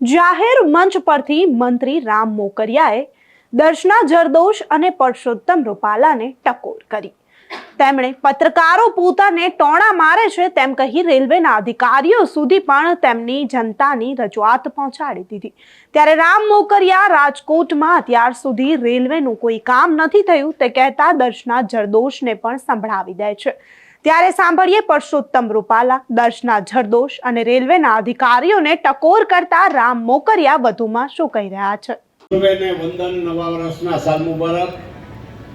જાહેર મંચ પરથી મંત્રી રામ મોકરિયાએ દર્શના જરદોશ અને પરસોત્તમ રૂપાલાને ટકોર કરી. તેમણે પત્રકારો પોતાને ટોણા મારે છે તેમ કહી રેલવેના અધિકારીઓ સુધી પણ તેમની જનતાની રજૂઆત પહોંચાડી દીધી. ત્યારે રામ મોકરિયા રાજકોટમાં અત્યાર સુધી રેલવેનું કોઈ કામ નથી થયું તે કહેતા દર્શના જરદોશને પણ સંભળાવી દે છે. ત્યારે સાંભળીએ પરસોત્તમ રૂપાલા, દર્શના જરદોશ અને રેલવેના અધિકારીઓને ટકોર કરતા રામ મોકરિયા વધુમાં શું કહી રહ્યા છે? સર્વેને વંદન નવા વર્ષના સાલ મુબારક.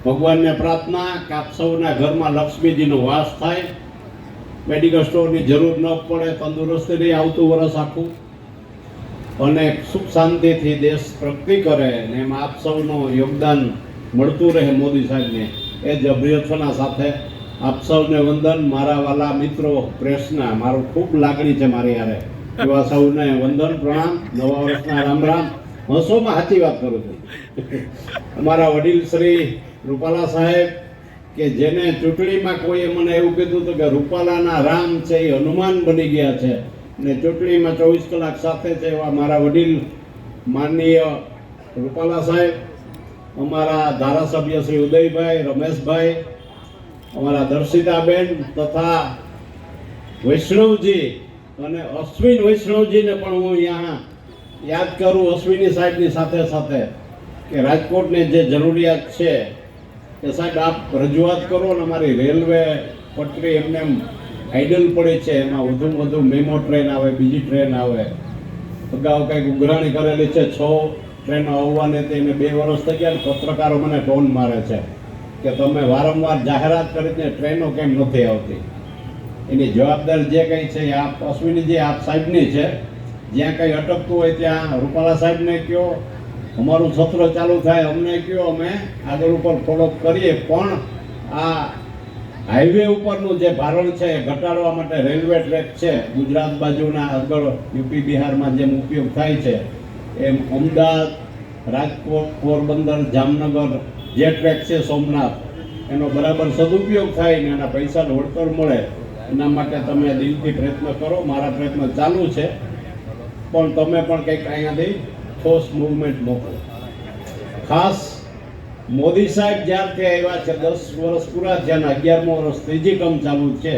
ભગવાનને પ્રાર્થના કે આપ સૌના ઘરમાં લક્ષ્મીજીનો વાસ થાય. મેડિકલ સ્ટોરની જરૂર ન પડે, તંદુરસ્તી રહી, આવતું વર્ષ આખું. અને સુખ શાંતિથી દેશ પ્રગતિ કરે ને એમાં આપ સૌનું યોગદાન મળતું રહે મોદી સાહેબને. એ જ અભ્યર્થના સાથે આપ સૌને વંદન. મારા વાલા મિત્રો, પ્રેસના, મારું ખૂબ લાગણી છે મારી યારે એવા સૌને વંદન, પ્રણામ. નવા વર્ષના રામ રામ. હસોમાં સાચી વાત કરું છું. અમારા વડીલ શ્રી રૂપાલા સાહેબ, કે જેને ચૂંટણીમાં કોઈએ મને એવું કીધું હતું કે રૂપાલાના રામ છે એ હનુમાન બની ગયા છે. ને ચૂંટણીમાં ચોવીસ કલાક સાથે છે એવા મારા વડીલ માનનીય રૂપાલા સાહેબ, અમારા ધારાસભ્ય શ્રી ઉદયભાઈ, રમેશભાઈ અમારા દર્શિતાબેન તથા વૈષ્ણવજી અને અશ્વિન વૈષ્ણવજીને પણ હું અહીંયા યાદ કરું અશ્વિની સાહેબની સાથે સાથે કે રાજકોટને જે જરૂરિયાત છે કે સાહેબ આપ રજૂઆત કરો અને અમારી રેલવે પટરી એમને એમ આઈડલ પડે છે, એમાં વધુ વધુ મેમો ટ્રેન આવે, બીજી ટ્રેન આવે. અગાઉ કંઈક ઉઘરાણી કરેલી છે, છ ટ્રેનો આવવાને તેને બે વર્ષ થઈ ગયા પત્રકારો મને ટોન મારે છે. કે તમે વારંવાર જાહેરાત કરીને ટ્રેનો કેમ નથી આવતી? એની જવાબદારી જે કંઈ છે, એ આપ અશ્વિનીજી, આપ સાહેબની છે. જ્યાં કંઈ અટકતું હોય ત્યાં રૂપાલા સાહેબને કહો. અમારું સત્ર ચાલુ થાય, અમને કહો. અમે આગળ ઉપર ફોલોઅપ કરીએ. પણ આ હાઈવે ઉપરનું જે ભારણ છે, એ ઘટાડવા માટે રેલવે ટ્રેક છે. ગુજરાત બાજુના આગળ યુપી બિહારમાં જેમ ઉપયોગ થાય છે, એમ અમદાવાદ, રાજકોટ, પોરબંદર, જામનગર જે ટ્રેક છે સોમનાથ. એનો બરાબર સદુપયોગ થાય ને એના પૈસાનું વળતર મળે, એના માટે તમે દિલથી પ્રયત્ન કરો. મારા પ્રયત્ન ચાલુ છે. પણ તમે પણ કંઈક અહીંયાથી ઠોસ મુવમેન્ટ મોકલો. ખાસ મોદી સાહેબ જ્યારથી આવ્યા છે, દસ વર્ષ પૂરા થયા અગિયારમો વર્ષ ત્રીજી ટર્મ ચાલુ છે.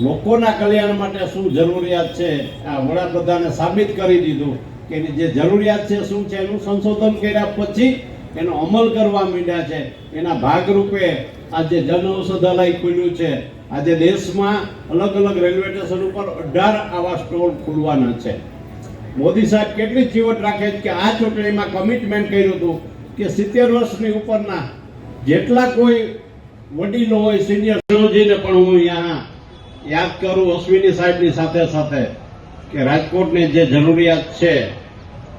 લોકોના કલ્યાણ માટે શું જરૂરિયાત છે, આ વડાપ્રધાને સાબિત કરી દીધું કે એની જે જરૂરિયાત છે, શું છે, એનું સંશોધન કર્યા પછી એનો અમલ કરવા માંડ્યા છે. એના ભાગરૂપે આજે જન ઔષધાલય ખુલ્યું છે. આજે દેશમાં અલગ અલગ રેલવે સ્ટેશન ઉપર અઢાર આવા સ્ટોલ ખુલવાના છે. મોદી સાહેબ કેટલી ચીવટ રાખે છે કે આ ચૂંટણીમાં કમિટમેન્ટ કર્યું હતું કે સિત્તેર વર્ષની ઉપરના જેટલા કોઈ વડીલો હોય સિનિયર પણ હું અહીંયા યાદ કરું અશ્વિની સાહેબની સાથે સાથે કે રાજકોટની જે જરૂરિયાત છે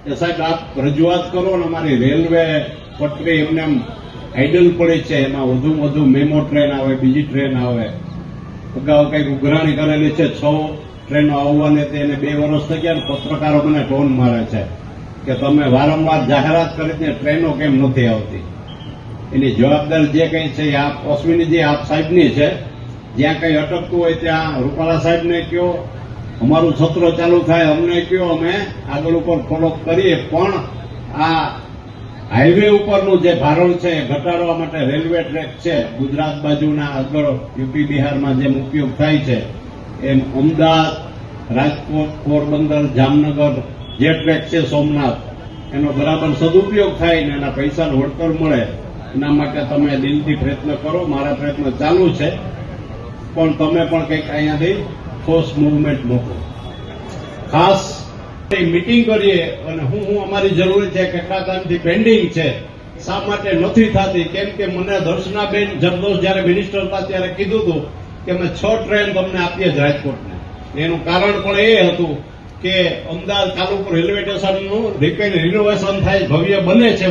એ સાહેબ આપ રજૂઆત કરો ને અમારી રેલવે પટરી એમને એમ આઈડલ પડે છે, એમાં વધુ વધુ મેમો ટ્રેન આવે, બીજી ટ્રેન આવે. અગાઉ કંઈક ઉઘરાણી કરેલી છે, છ ટ્રેનો આવવાને તેને બે વર્ષ થઈ ગયા પત્રકારો મને ટોન મારે છે કે તમે વારંવાર જાહેરાત કરીને ટ્રેનો કેમ નથી આવતી? એની જવાબદારી જે કંઈ છે એ આપ અશ્વિનીજી આપ સાહેબની છે, જ્યાં કંઈ અટકતું હોય ત્યાં રૂપાલા સાહેબને કહો અમારું સત્ર ચાલુ થાય અમને કહો અમે આગળ ઉપર ફોલોઅપ કરીએ. પણ આ હાઈવે ઉપરનું જે ભારણ છે, એ ઘટાડવા માટે રેલવે ટ્રેક છે. ગુજરાત બાજુના આગળ યુપી બિહારમાં જેમ ઉપયોગ થાય છે, એમ અમદાવાદ, રાજકોટ, પોરબંદર, જામનગર જે ટ્રેક છે સોમનાથ, એનો બરાબર સદુપયોગ થાય ને એના પૈસાનું વળતર મળે. એના માટે તમે દિલથી પ્રયત્ન કરો. મારા પ્રયત્ન ચાલુ છે. પણ તમે પણ કંઈક અહીંયાથી ફોર્સ મુવમેન્ટ મોકલો ખાસ મીટિંગ કરીએ અને હું હું અમારી જરૂરી છે કેટલા ટાઈમથી પેન્ડિંગ છે, શા માટે નથી થતી? કેમ કે મને દર્શનાબેન જગદોશ જ્યારે મિનિસ્ટર હતા ત્યારે કીધું હતું કે અમે છ ટ્રેન તમને આપીએ જ રાજકોટને. એનું કારણ પણ એ હતું કે અમદાવાદ તાલુકો રેલવે સ્ટેશનનું રિપેર રિનોવેશન થાય, ભવ્ય બને છે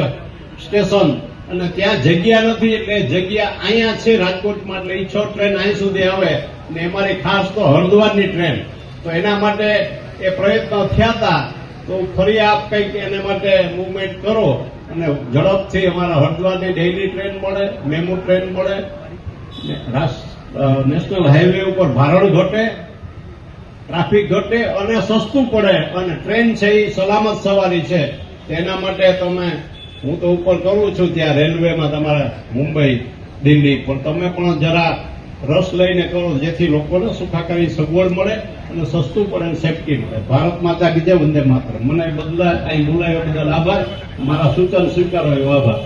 સ્ટેશન અને ત્યાં જગ્યા નથી, એટલે જગ્યા અહીંયા છે રાજકોટમાં, એટલે એ છ ટ્રેન અહીં સુધી આવે. ને અમારી ખાસ તો હરદ્વારની ટ્રેન તો એના માટે એ પ્રયત્નો થયા હતા તો ફરી આપ કંઈક એને માટે મુવમેન્ટ કરો અને ઝડપથી અમારા હરદ્વારની ડેઇલી ટ્રેન મળે, મેમુ ટ્રેન મળે નેશનલ હાઈવે ઉપર ભારણ ઘટે ટ્રાફિક ઘટે અને સસ્તું પડે અને ટ્રેન છે એ સલામત સવારી છે. તેના માટે તમે, હું તો ઉપર કરું છું ત્યાં રેલવેમાં તમારે મુંબઈ, દિલ્હી, પણ તમે પણ જરા રસ લઈને કરો, જેથી લોકોને સુખાકારી સગવડ મળે અને સસ્તું પડે અને સેફટી મળે. ભારત માતા કીધે વંદે માત્ર મને બદલા અહીં બોલાયો બદલ આભાર. મારા સૂચન સ્વીકારો આભાર.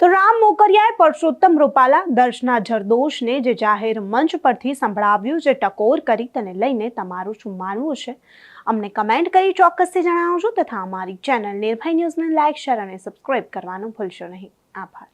તો રામ મોકરિયાએ પરસોત્તમ રૂપાલા દર્શના જરદોશને જે જાહેર મંચ પરથી સંભળાવ્યું, જે ટકોર કરી તેને લઈને તમારું શું માનવું છે? અમને કમેન્ટ કરી ચોક્કસથી જણાવજો તથા અમારી ચેનલ નિર્ભય ન્યૂઝને લાઇક શેર અને સબસ્ક્રાઇબ કરવાનું ભૂલશો નહીં. આભાર.